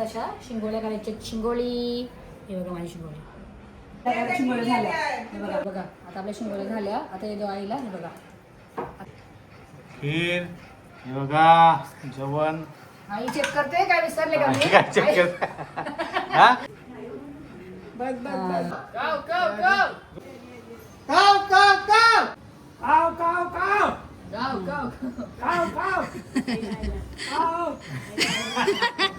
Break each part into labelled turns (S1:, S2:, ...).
S1: मस्त अशा शिंगोळ्या करायच्या. शिंगोळी. हे बघा माझी शिंगोळी. आता शिंगोळ्या झाल्या. हे बघा बघा. आता आपल्या शिंगोळ्या झाल्या. आता हे आईला हे बघा.
S2: खीर हे बघा जेवण.
S1: आई चेक करते काय विसरले का मी?
S2: काय
S1: आई-
S2: करते? हा?
S1: बघ बघ बघ.
S2: काव काव काव. काव काव काव.
S1: गाव गाव
S2: काव. काव. काव
S3: away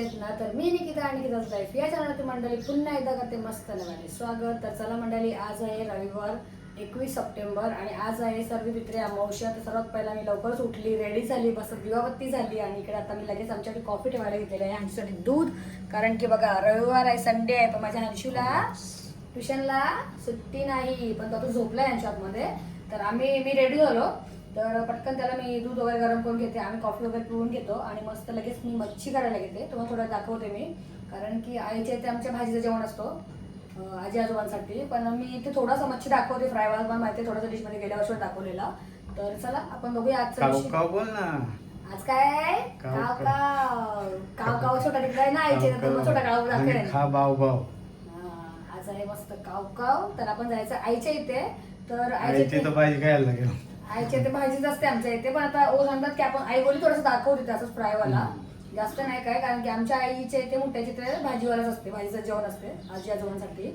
S1: आहात ना तर मी निकिता आणि निकिताच लाईफ या चॅनलवरती मंडळी पुन्हा एकदा करते मस्त नव्याने स्वागत. तर चला मंडळी आज आहे रविवार एकवीस सप्टेंबर आणि आज आहे सर्व पित्रे अमावश्या तर सर्वात पहिला मी लवकरच उठली रेडी झाली बस दिवाबत्ती झाली आणि इकडे आता मी लगेच आमच्याकडे कॉफी ठेवायला घेतलेली आहे हंशूसाठी दूध. कारण की बघा रविवार आहे संडे आहे पण माझ्या हंशूला ट्युशनला सुट्टी नाही पण तो आता झोपलाय आतमध्ये तर आम्ही मी रेडी झालो. तर पटकन त्याला मी दूध वगैरे गरम करून घेते. आम्ही कॉफी वगैरे पिऊन घेतो आणि मस्त लगेच मी मच्छी करायला घेते. तुम्हाला थोडं दाखवते मी. कारण की आईच्या इथे आमच्या भाजीचं जेवण असतो. आजी आजोबांसाठी. पण मी इथे थोडासा मच्छी दाखवते. फ्राय वाला मला माहिती थोडासा डिशमध्ये गेल्या वर्षी दाखवलेला. तर चला आपण बघूया आजचा
S2: बोल ना.
S1: आज काय? आहे?
S2: काव
S1: काव.
S2: काव.
S1: छोटा तिकडे आहे ना मग छोटा काव दाखवेल.
S2: खा
S1: आज आहे मस्त काव काव. तर आपण जायचं आईच्या इथे. तर आईच्या
S2: आईची
S1: इथे
S2: भाजी खायला लागेल.
S1: आईच्या इथे भाजीच असते आमच्या इथे पण आता ओ सांगतात की आपण आई बोली थोडंसं दाखवते ते असंच फ्रायवाला जास्त नाही काय कारण की आमच्या आईच्या इथे मोठ्याच्या इथे भाजीवालाच असते भाजीचं जेवण असते आजी आजोबांसाठी.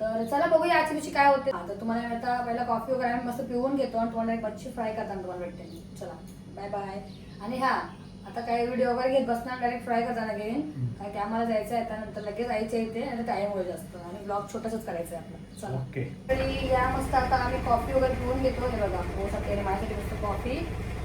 S1: तर चला बघूया आजच्या दिवशी काय होते. तर तुम्हाला आता पहिला कॉफी वगैरे आम्ही मस्त पिऊन घेतो आणि तुम्हाला एक मच्छी फ्राय करताना तुम्हाला भेटते. चला बाय बाय आणि हा आता काही व्हिडिओ वगैरे घेत बसणार डायरेक्ट फ्राय करताना घेईन. काय आम्हाला जायचं आहे त्यानंतर लगेच आईच्या इथे आणि टाइम होईल जास्त. आणि ब्लॉग छोटासाच करायचं आहे आपलं. चला.
S2: ओके.
S1: तरी या मस्त आता आम्ही कॉफी वगैरे पिऊन घेतो हे बघा. हो सकाळी माझ्यासाठी मस्त कॉफी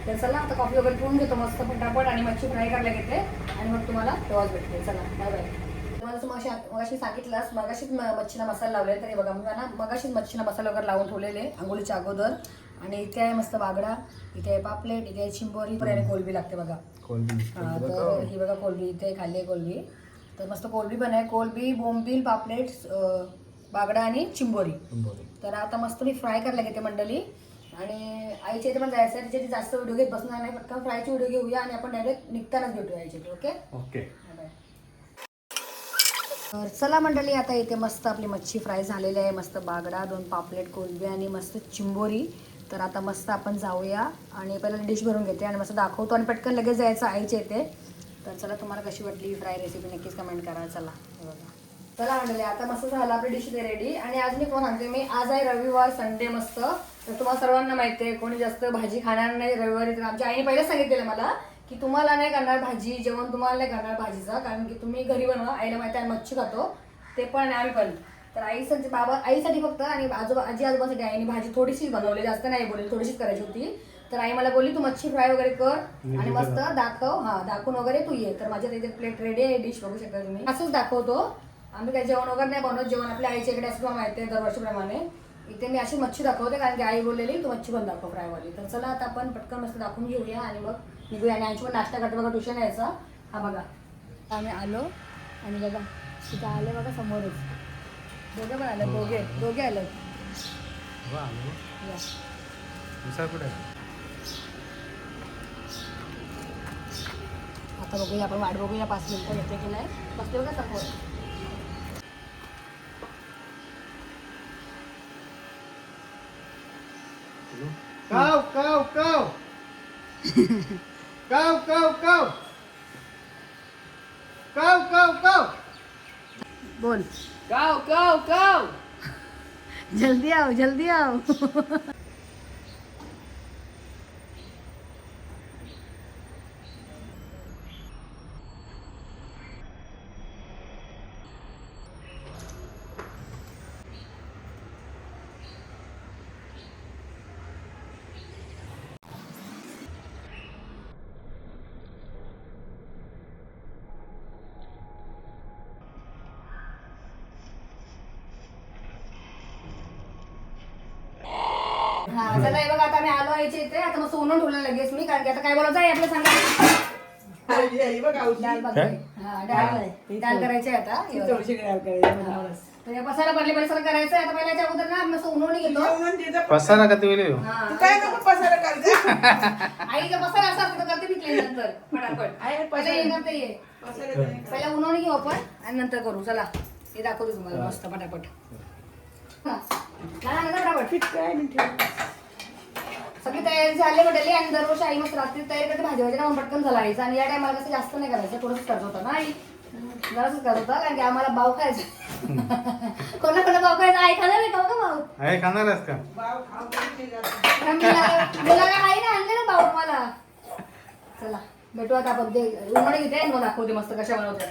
S1: तर चला आता कॉफी वगैरे पिऊन घेतो मस्त पटापट आणि मच्छी फ्राय करायला घेते. आणि मग तुम्हाला तेव्हाच भेटते. चला बाय बाय तुम्हाला जसं मगाशी मगाशी सांगितलंस मगाशीच मच्छीला मसाला लावले तर बघा मी ना मगाशीच मच्छीला मसाला वगैरे लावून ठेवलेले आंघोळीच्या अगोदर. आणि इथे आहे मस्त बागडा इथे आहे पापलेट इथे आहे चिंबोरी पर्याय कोलबी लागते बघा.
S2: कोलबी.
S1: हा, तर ही बघा कोलबी इथे खाल्ली आहे कोलबी. तर मस्त कोलबी पण आहे. कोलबी बोंबील पापलेट बागडा आणि चिंबोरी. तर आता मस्त मी फ्राय करायला घेते मंडळी. आणि आईच्या इथे पण जायचं आहे. तिथे जास्त व्हिडिओ घेत बसणार नाही पटकन फ्रायची व्हिडिओ घेऊया आणि आपण डायरेक्ट निघतानाच भेटूया आईच्या इथे ओके?
S2: ओके.
S1: तर चला मंडळी आता इथे मस्त आपली मच्छी फ्राय झालेली आहे. मस्त बागडा दोन पापलेट कोलबी आणि मस्त चिंबोरी. तर आता मस्त आपण जाऊया आणि पहिला डिश भरून घेते आणि मस्त दाखवतो आणि पटकन लगेच जायचं आईच्या येते तर चला तुम्हाला कशी वाटली फ्राय रेसिपी नक्कीच कमेंट करा. चला बघा. चला म्हणले आता मस्त झालं आपली डिश इथे रेडी आणि आज मी कोण सांगते मी आज आहे रविवार संडे मस्त. तर तुम्हाला सर्वांना माहिती आहे कोणी जास्त भाजी खाणार नाही रविवारी. तर आमच्या आईने पहिलेच सांगितलेलं मला की तुम्हाला नाही करणार भाजी जेवण तुम्हाला नाही करणार भाजीचा. कारण की तुम्ही घरी बनवा आईला माहिती आहे मच्छी खातो. ते पण आणि आम्ही पण. तर आईसाठी बाबा आईसाठी फक्त आणि आजोबा आजी आजोबासाठी आईने भाजी थोडीशी बनवली जास्त नाही बोलली थोडीशीच करायची होती. तर आई मला बोलली तू मच्छी फ्राय वगैरे कर आणि मस्त दाखव. हा दाखवून वगैरे तू ये. तर माझ्या तिथे प्लेट रेडी आहे डिश बघू शकता तुम्ही. असंच दाखवतो. आम्ही काही जेवण वगैरे नाही बनवत. जेवण आपल्या आईच्या इकडे असं माहिती आहे दरवर्षीप्रमाणे. इथे मी अशी मच्छी दाखवते कारण की आई बोललेली तू मच्छी पण दाखव फ्रायवाली. तर चला आता आपण पटकन मस्त दाखवून घेऊया आणि मग निघूया. आणि आमची पण नाश्ता करतो बघा ट्युशन यायचा. हा बघा. आम्ही आलो आणि बघा तिथं आले बघा समोरच. दोघे पण आले दोघे दोघे आले. या.
S2: कुठे
S1: आता बघूया आपण वाट बघूया पाच मिनिटं येते की नाही. बसते बघा समोर
S2: काव काव काव. काव काव काव. काव काव काव.
S1: बोल.
S2: काव काव काव
S1: जल्दी आओ जल्दी आओ हा चला हे बघा आता मी आलो यायचे इथे आता मग सोनं ठेवलं लगेच मी कारण की आता काय बोलायचं आहे आपलं सांगा. डाळ बघाय. हा, डाळ डाळ करायची आहे आता हे बघा. तर पसारा पडले करायचं आहे. आता पहिल्या याच्या अगोदर ना मी सोनवणी घेतो.
S2: पसारा. का तुम्ही
S1: हा.
S4: काय नको पसारा करते
S1: असा असतो करते पिकले नंतर फटाफट. पहिले हे करते ये पहिला उन्हाळी घेऊ आपण आणि नंतर करू. चला हे दाखवतो तुम्हाला मस्त पटापट सगळी तयारी झाली म्हटली आणि दरवर्षी आई मस्त रात्री तयारी करते भाजी भाजी म्हणून पटकन झाला आईचा आणि या टायमाला कसं जास्त नाही करायचं थोडंच करत होता ना आई जरासच करत होता कारण की आम्हाला भाव खायचा. कोणा कोणा भाव खायचा? आई खाणार नाही खाऊ का भाऊ?
S2: आहे खाणारच का?
S1: मुलाला काही नाही आणले ना भाऊ मला चला भेटू आता आपण. ते उन्हाळे घेते मग दाखवते मस्त कशा बनवते.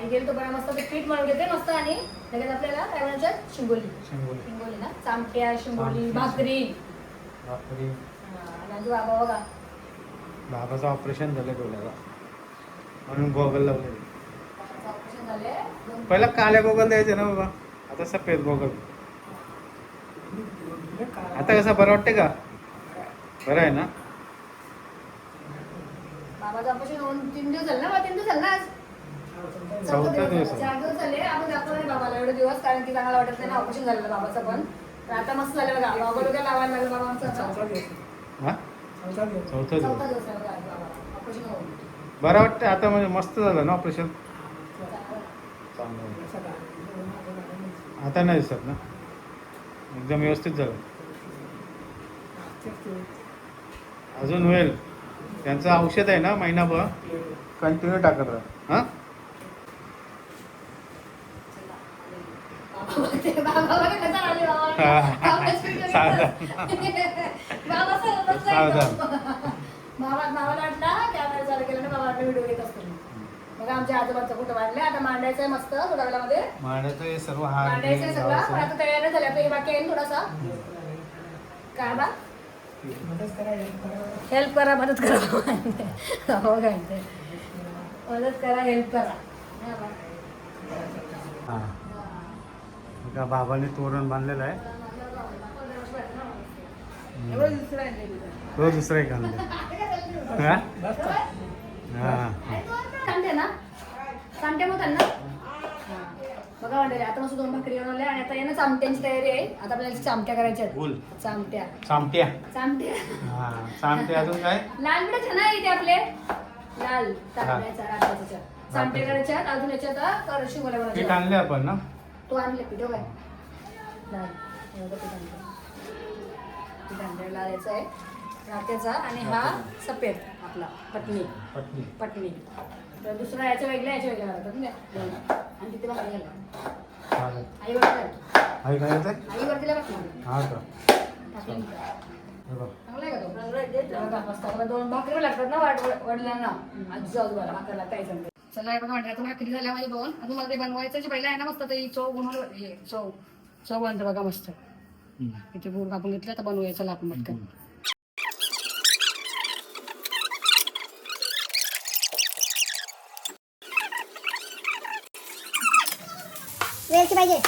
S1: आई गेली तो पण मस्त ते पीठ म्हणून घेते मस्त आणि लगेच आपल्याला काय म्हणायचं? शिंगोली.
S2: शिंगोली.
S1: शिंगोली ना? चामट्या शिंगोली भाकरी. हा, आणि बाबा बघा.
S2: बाबाचं ऑपरेशन झालं डोळ्याला. म्हणून गॉगल लावले.
S1: झाले दोन-
S2: पहिला काल्या गॉगल द्यायचे ना बाबा? आता सफेद गॉगल. आता कसं बरं वाटते का? बरं आहे ना?
S1: बाबाचं ऑपरेशन होऊन तीन दिवस झाले ना बा, तीन दिवस झाले ना आज?
S2: चौथा दिवस आहे.
S1: चार दिवस झाले. आपण दाखवलं नाही बाबाला एवढे दिवस कारण की चांगला वाटत नाही ना ऑपरेशन झालेलं बाबाचं पण. तर आता मस्त झालं बघा. बाबा डोक्याला लावायला लागलं बाबा आमचं.
S2: हा? चौथा दिवस
S1: चौथा दिवस आहे बघा बाबा. ऑपरेशन होऊन.
S2: बरं वाटतं आता म्हणजे मस्त झालं ना ऑपरेशन आता नाही दिसत ना? एकदम व्यवस्थित झालं. अजून होईल. त्यांचं औषध आहे ना महिनाभर? कंटिन्यू टाकत राहा. हां
S1: बाबा बघा कसा आले बाबा
S2: हा.
S1: बाबा speed मध्ये
S2: सावधान.
S1: बाबा वाटला कॅमेरा चालू केला ना बाबा वाटलं व्हिडिओ घेत असतो आमच्या आजोबांचा फोटो मांडले आता मांडायचं आहे मस्त थोड्या वेळामध्ये
S2: मांडायचं सर्व हार
S1: मांडायचं आहे सगळं. पण आता तयार झालं. आता हे बाकी आहे ना थोडासा. काय बा? हेल्प करा मदत करा. हो काय ते. मदत करा हेल्प करा. हा. बा.
S2: हां का बाबाने तोरण बांधलेलं आहे. तो दुसरा एक आणलं
S1: सांगते ना? सांगते मग त्यांना? बघा आता मस्त दोन भाकरी बनवल्या आणि आता चामट्यांची तयारी आहे. आता आपल्याला चामट्या करायच्या आहेत.
S2: बोल.
S1: चामट्या.
S2: चामट्या.
S1: चामट्या.
S2: हां चामट्या अजून काय?
S1: लाल आहे इथे आपले? लाल. चामटे करायच्या आहेत. अजून याच्यात कर शिवल्या
S2: पीठ
S1: बनवायच्या
S2: आणले आपण ना?
S1: तो आणले पीठ हो काय लाल एवढं पीठ आणलं पीठ आणलं लाल याचा आहे. रात्याचा आणि हा सफेद आपला पटणी
S2: पटणी
S1: पटणी तर दुसरा याच्या वेगळ्या याच्या वेगळ्या ना दोन. आणि तिथे भाकरी घाला आई वरती
S2: आहे. काय
S1: आई वरतीला बघ
S2: हां का? हे
S1: चांगला आहे का तो? दोन भाकरी लागतात ना वाट वडिलांना. आजी जाऊ मला भाकर लागता यायचं चला हे बघा आता भाकरी झाल्या माझी बघून अजून मला ते बनवायचं जे पहिलं आहे ना मस्त ते चव बनवलं हे चव. चव बनतं बघा मस्त. इथे बोर कापून घेतलं तर बनवूया. चला आपण
S5: वेलची पाहिजे.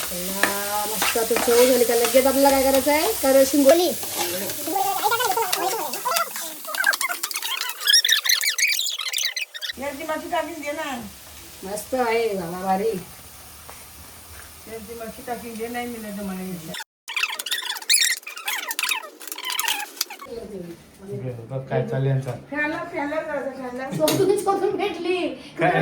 S1: चला, मस्त चव झाली. का लगेच आपल्याला काय करायचं आहे कर शिंगोली
S4: माशी टाकीन दे ना
S1: मस्त आहे बाबा भारी
S4: याची माशी टाकीन दे नाही मला याची.
S2: बघ काय यांचा?
S1: शोधून शोधून भेटली
S2: काय?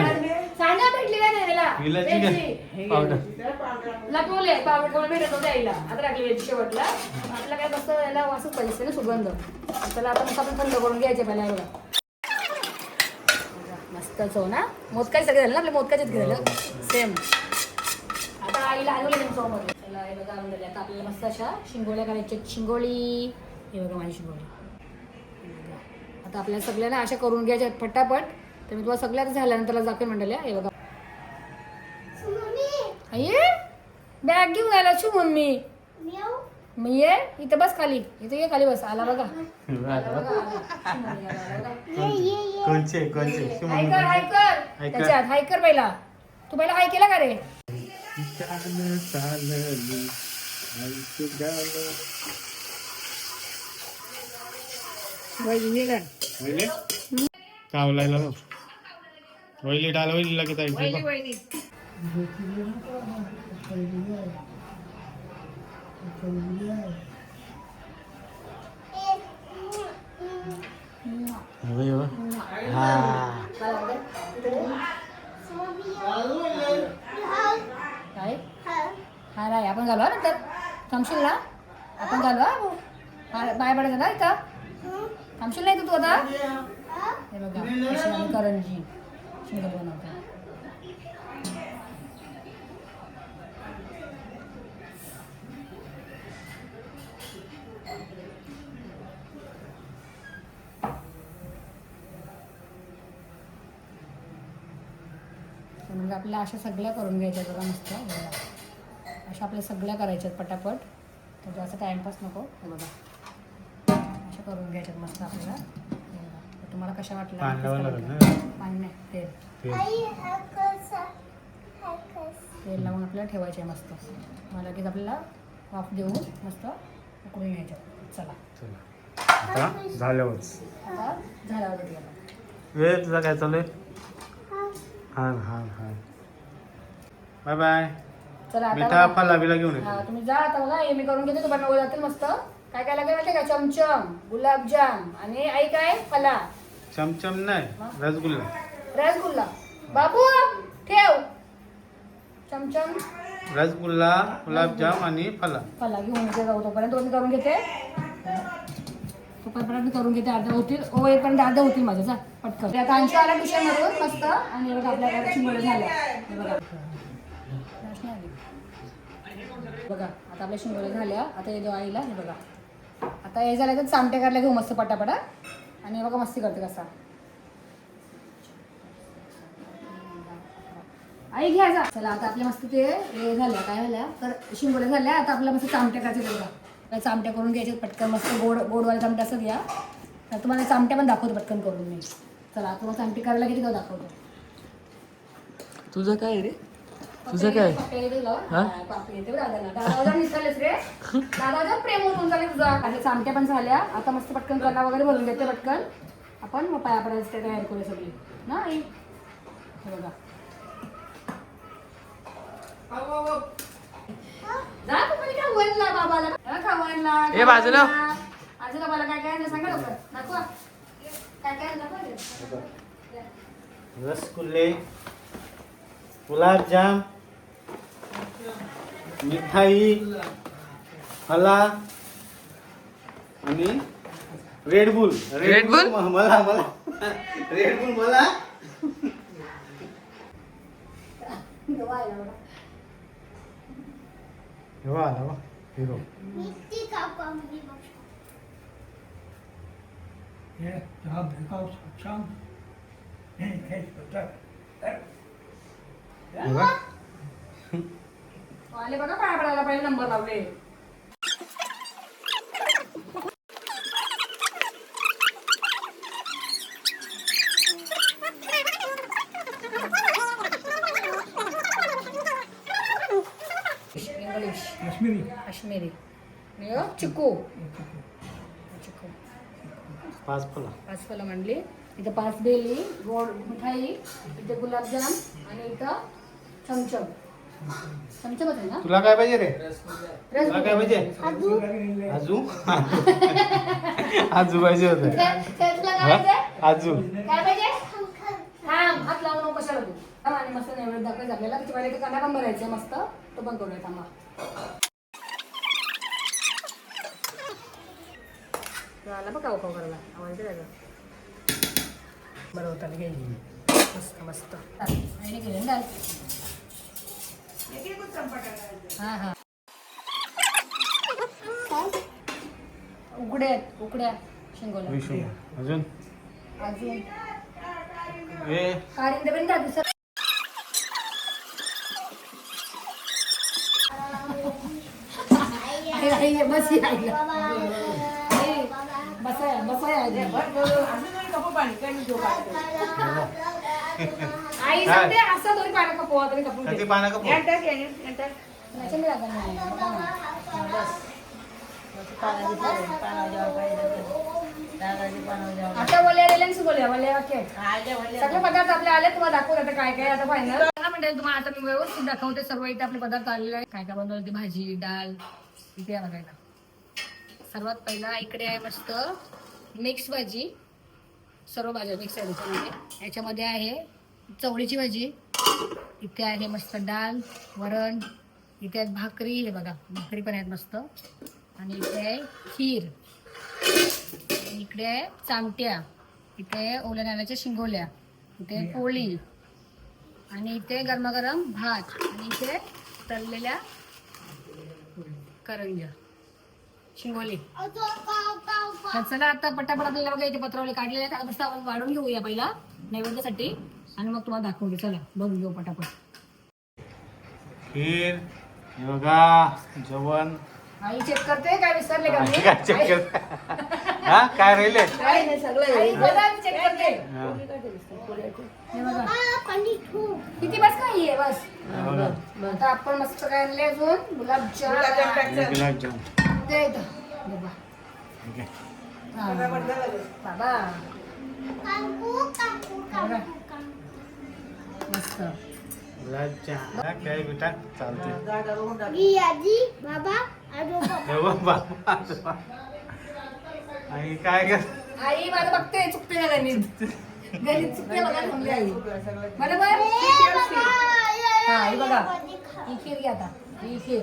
S1: सांगा भेटली काय नाही त्याला
S2: विलाची
S1: भेटली.
S2: काय पावडर
S4: जरा पावडर.
S1: लपवले पावडर कोण भेटत होते आईला आता टाकली वेलची शेवटला आपलं काय कसं याला वासच पाहिजे ना सुगंध त्याला आता मस्त आपण थंड करून घ्यायचे पहिला एवढं मस्तच हो ना? मोदकाचे सगळे झाले ना आपले मोदकाचेच झालं. सेम आता आईला हलवले त्यांच्यासमोर चला हे बघा आणून. आता आपल्याला मस्त अशा शिंगोळ्या करायच्या शिंगोळी. हे बघा माझी शिंगोळी. हे. आता आपल्याला सगळ्यांना अशा करून घ्यायच्या पटापट. तर मी तुम्हाला सगळ्यात झाल्यानंतर दाखवेन मंडळी हे. बघा. अये बॅग घेऊन आला छु मम्मी. मी ये इथं बस खाली. इथं ये खाली बस. आला बघा.
S2: कोणचे कोणचे शिव
S1: हाय कर हाय कर
S2: हाय कर.
S1: त्याच्यात हाय कर पहिला. तू पहिला हाय केला का रे?
S2: चाल चालली आईची गाव. वहिली चावलायला बघ वहिली डाल वहिलीला की ताई
S1: वहिनी.
S2: हा
S1: काय हा. राय आपण घालू हा नंतर. थांबशील ना आपण घालू हा. हा, बाय पडायचं ना इथं? थांबशील नाही तू तू आता? हे. बघा करंजी शिंगल बनवतो आपल्या अशा सगळ्या करून घ्यायच्या बघा मस्त. बघा. अशा आपल्या सगळ्या करायच्यात पटापट. तर जास्त टाइमपास नको. हे बघा. अशा करून घ्यायच्यात मस्त आपल्याला. तुम्हाला कशा वाटल्या? पाणी नाही तेल. तेल. लावून आपल्याला ठेवायचे आहे मस्त. मला लगेच आपल्याला वाफ देऊन मस्त उकळून घ्यायच्या चला.
S2: चला. आता झाल्यावरच.
S1: झाल्यावर भेटूया
S2: वेळ तुझा काय चालू आहे? हा. हा हा बाय बाय
S1: चला
S2: मिठा
S1: आता
S2: फला बिला घेऊन
S1: हा
S2: येतो
S1: तुम्ही जा आता बघा हे मी करून घेते तुम्हाला नवं जातील मस्त. काय काय लागेल माहिती का? चमचम गुलाबजाम आणि आई काय? फला
S2: चमचम नाही रसगुल्ला.
S1: रसगुल्ला. बाबू ठेव. चमचम.
S2: रसगुल्ला गुलाबजाम आणि फला
S1: फला घेऊन येते जाऊ तोपर्यंत. तो मी करून घेते. तोपर्यंत मी करून घेते अर्धा होतील. ओ पण अर्धा होतील माझं जा पटकन. आता अंशू आला ट्युशन मधून मस्त. आणि हे बघा आपल्याकडे झाल्या हे बघा. बघा आता आपल्या शिंगोऱ्या झाल्या आता हे आईला हे बघा. आता हे झालं तर चामटे करायला घेऊ मस्त पटापटा आणि बघा मस्ती करते कसा. आई घ्या जा. चला आता आपल्या मस्त ते हे झाल्या काय झाल्या? तर शिंगोऱ्या झाल्या आता आपल्या मस्त चामट्या करायचे बघा. चामट्या करून घ्यायचे पटकन मस्त गोड गोडवाले चामटे असं घ्या. तर तुम्हाला चामट्या पण दाखवतो पटकन करून मी. चला तुम्हाला चामटी करायला किती दाखवतो.
S6: तुझं काय रे? तुझं काय? हा?
S1: दादाचा प्रेम होऊन झाले तुझा. आणि पण झाल्या. आता मस्त पटकन कला वगैरे भरून घेते पटकन. आपण मग पाया पडायचं ते तयार करू सगळी. ना आई? हे बघा. जा बाबाला. हा,
S6: ए, बाजूला.
S1: बाबाला काय काय आणलं सांगा लवकर. दाखवा. काय काय दाखवा.
S2: रसगुल्ले गुलाबजाम मिठाई फला आणि रेड बुल
S6: Red Bull?
S2: म- मला मला रेड बुल मला
S1: तेव्हा आला
S2: हिरो. हे बघ.
S1: आले बघा पाया पडायला पहिले नंबर लावले. काश्मीरी आणि ह्यो चिकू. चिकू.
S2: पाच फला.
S1: पाच फलं म्हणली. इथं पाच बेली गोड मिठाई इथे गुलाबजाम आणि इथं चमचम. चमचमच आहे ना?
S2: तुला काय पाहिजे रे? तुला काय पाहिजे? आजू. आजू? पाहिजे होते.
S1: लावून नको कशाला तू. थांब आणि मस्त नैवेद्य दाखवायचं आपल्याला त्याच्या पहिले कांदा पण भरायचं मस्त. तो पण करूया थांबा. बघ काव करायला. आवाज त्याचा बरं होतं घे मस्त मस्त. आणि डाल हा हा. उकड्या आहेत, उकड्या शिंगोल्या.
S2: विषू अजून?
S1: अजून.
S2: हे
S1: कारिंदे पण दादू सर आई, आई, बस ही आईला. आई, बसाय बसाय आईला. आई सांगते असं दोन पानं कपवा तुम्ही कपून
S2: किती
S1: घे.
S2: पानं का
S1: नाही, मी लागत नाही. बस. आता बोलल्या रेलेन्स बोलल्या बोलल्या ओके. सगळे पदार्थ आपले आले तुम्हाला दाखवत आता काय काय आता फायनल म्हणजे तुम्हाला आता मी व्यवस्थित दाखवते सर्व इथे आपले पदार्थ आलेले आहे काय काय बनवलं ते भाजी डाळ. इथे आहे बघायला सर्वात पहिला इकडे आहे मस्त मिक्स भाजी. सर्व भाज्या मिक्स आहे याच्यामध्ये याच्यामध्ये आहे चवळीची भाजी इथे आहे मस्त डाळ वरण इथे आहेत भाकरी हे बघा भाकरी पण आहेत मस्त. आणि इथे आहे खीर. इकडे आहे चामट्या इथे आहे ओल्या नाण्याच्या शिंगोल्या इथे पोळी आणि इथे गरमागरम भात आणि इथे तळलेल्या करंज्या. शिंगोली. चला आता पटापट आपल्याला बघा इथे पत्रावले काढलेले आहेत. आता आपण वाढून घेऊया पहिला नैवेद्यासाठी. आणि मग तुम्हाला दाखवते चला बघून घेऊ पटापट.
S2: खीर हे बघा जेवण.
S1: आई चेक करते काय विसरले का मी?
S2: काय कर- हा काय राहिले?
S1: काय नाही सगळं आई बघा मी चेक करते.
S2: हा,
S1: हे बघा.
S5: पाणी ठेवू
S1: किती बस काय आहे? बस.
S2: हे बघा.
S1: आता आपण मस्त काय आणले अजून? गुलाबजाम.
S2: हे गुलाबजाम.
S1: ते इथं. दे बा.
S2: ठीक आहे
S1: हा. बाबा
S5: काकू काकू
S1: बघा. मस्त
S2: गुलाबजाम हा, काय बेटा चालते
S5: ही आजी बाबा आजोबा
S2: हे बघ बाबा आणि काय कर
S1: आई माझं बघते चुकते ना गणित गणित चुकते बघा समजे आई बरोबर हा ही बघा ही खीर घ्या आता ही खीर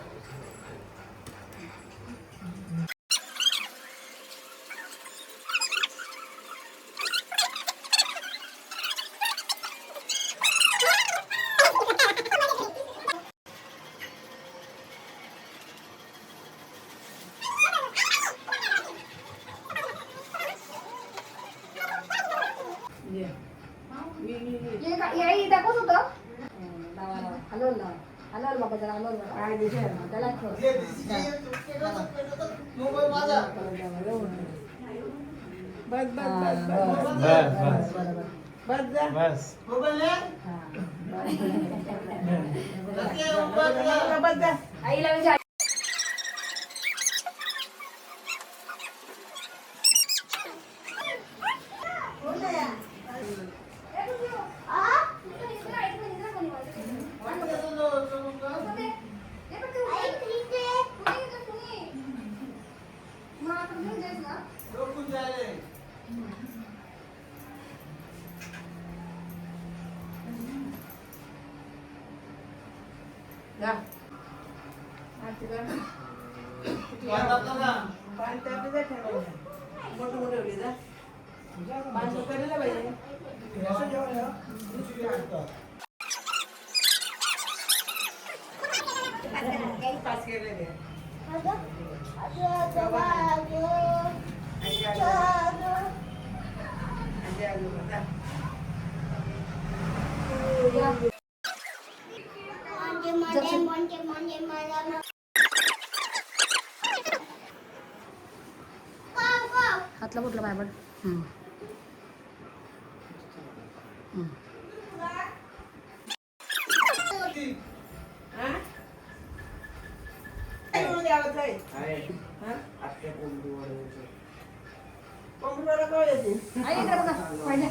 S1: हे का- हे आई दाखवत होतं लावा, लावा. हलवलं लावा. हलवलं बाबा जरा हलवलं बाबा. काय दिशा आहे ना, त्याला ठेव. बस बस बस बस
S2: बस बस बस
S1: आईला म्हणजे
S5: म्हणजे म्हणजे म्हणजे म्हणजे मला काव काव
S1: हातला कुठला बायबल आई इकडे बघा पहिले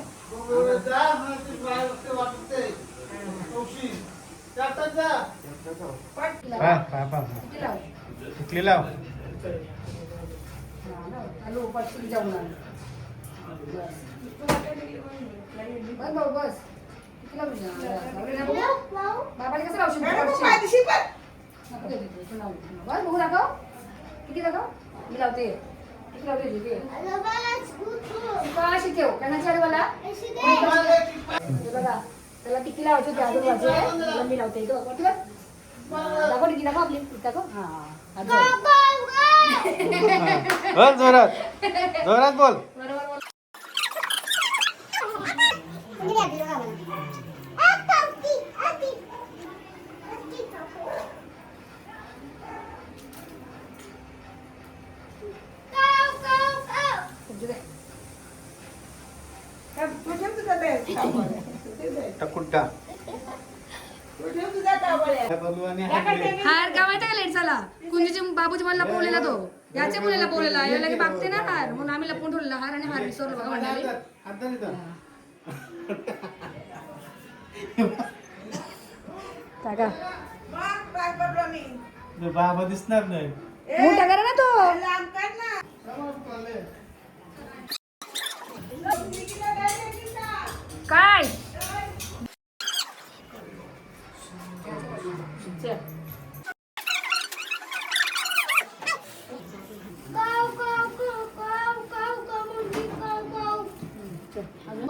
S2: हा,
S1: हॅलो बस भाऊ बस कितीला बाबाला कसं लावशील तू बस बघू दाखव किती दाखव मी लावते किती लावते का शिकेव कणाच्या मला बघा त्याला किती लावायची होती अजून मी लावते दाखव दाखव आपली दाखव हा
S2: बोल जोरात. जोरात बोल.
S1: हार गावात का लेट झाला कुंजीची बाबूची मला लपवलेला तो याच्या मुलीला लपवलेला याला की बागते ना हार म्हणून आम्ही लपवून ठेवलेला हार आणि हार विसरलो बघा
S2: नाही, बाबा दिसणार नाही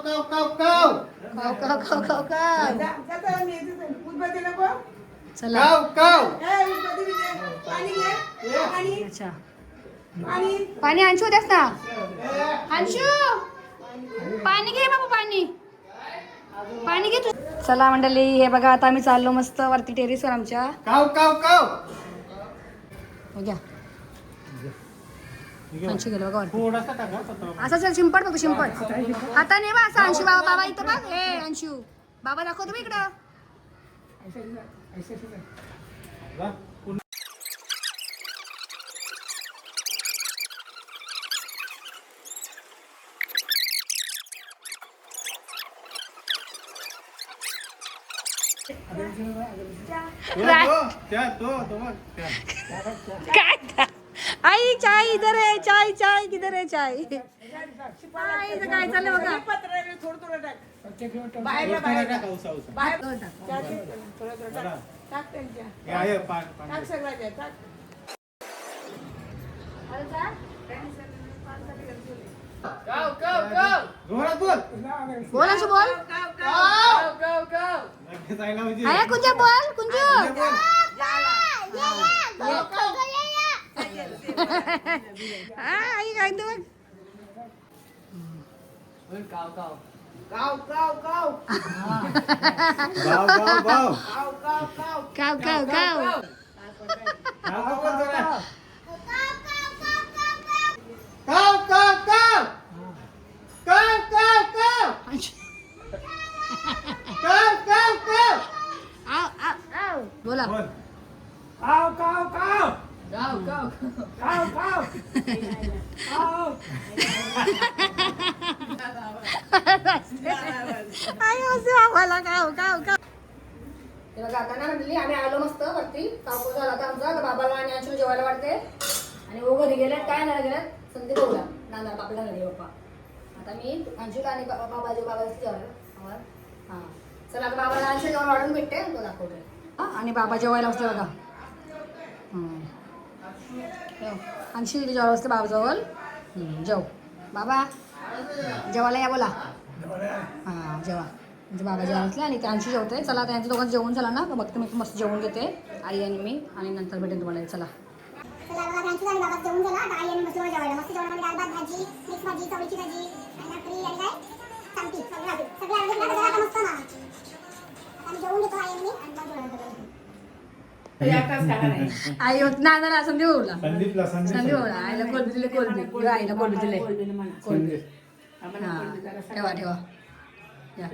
S2: काव काव काव
S1: खाऊ खाऊ खाऊ खाऊ काय चला.
S2: काव काव
S1: अच्छा पाणी अंशू द्यास ना? अंशू पाणी घे बाबू पाणी. पाणी घे तू. चला मंडळी हे बघा आता आम्ही चाललो मस्त वरती टेरेसवर आमच्या.
S2: काव काव काव.
S1: हो घ्या अंशू गेलो बघा वरती.
S2: थोडासा टाका सतरा.
S1: असं चल शिंपड बघ शिंपड आता नाही बा असं अंशू बाबा बाबा इथं बघ ए अंशू बाबा दाखवतो बघ इकडं
S2: वा, पुन्हा. तो, तो, त्या, तो, तो बघ, त्या.
S1: काय था? आई चाय इधर है चाय चाय किधर है चाय आई इथं काय चाललंय बघा.
S2: हे आहे, बोल
S1: बोल. अरे कुंजू बोल कुंजू
S2: बोल.
S1: हा, आई काय ते बघ
S2: गाव, गाव, गाव.
S1: काव काव काव
S2: गाव, गाव बोल जोरात. काव, काव, काव. काव, काव, काव. काव, काव, काव.
S1: आव, आव, आव. बोला
S2: बोल.
S4: काव काव काव काव काव काव
S1: आई असं आम्हाला काव काव काव ते बघा आता ना म्हणली आम्ही आलो मस्त वरती. काकू झाला आता आमचा आता बाबाला आणि अंशू जेवायला वाटते आणि वो घरी गेल्यात काय नाही गेल्यात? संदीप भाऊला नांदा बापला घरी पप्पा. आता मी अंशूला आणि बाबा बाबाजी बाबा जेवायला हां. चला आता बाबाला अंशू जेवण वाढून भेटते तो दाखवते हा, आणि बाबा जेवायला बसले बघा. हम्म. जेव. जवळ असते जेवायला बाबाजवळ? जेव. बाबा जेवायला या बोला. हां जेवा. म्हणजे बाबा जेवण असले आणि त्यांशी जेवते. चला त्यांच्या दोघांचं जेवण झालं ना मग मी मस्त जेवण घेते. आई आणि मी आणि नंतर भेटेन तुम्हाला. चला.
S5: जेवण जेवून घेतो आई आणि मी आणि मग जेवण करतो.
S1: आई होत ना ना संदीप भाऊला.
S2: संदीपला
S1: संदीप भाऊला. आईला कोलबी दिले कोलबी. किंवा आईला कोलबी दिले कोलबी ठेवा ठेवा. या.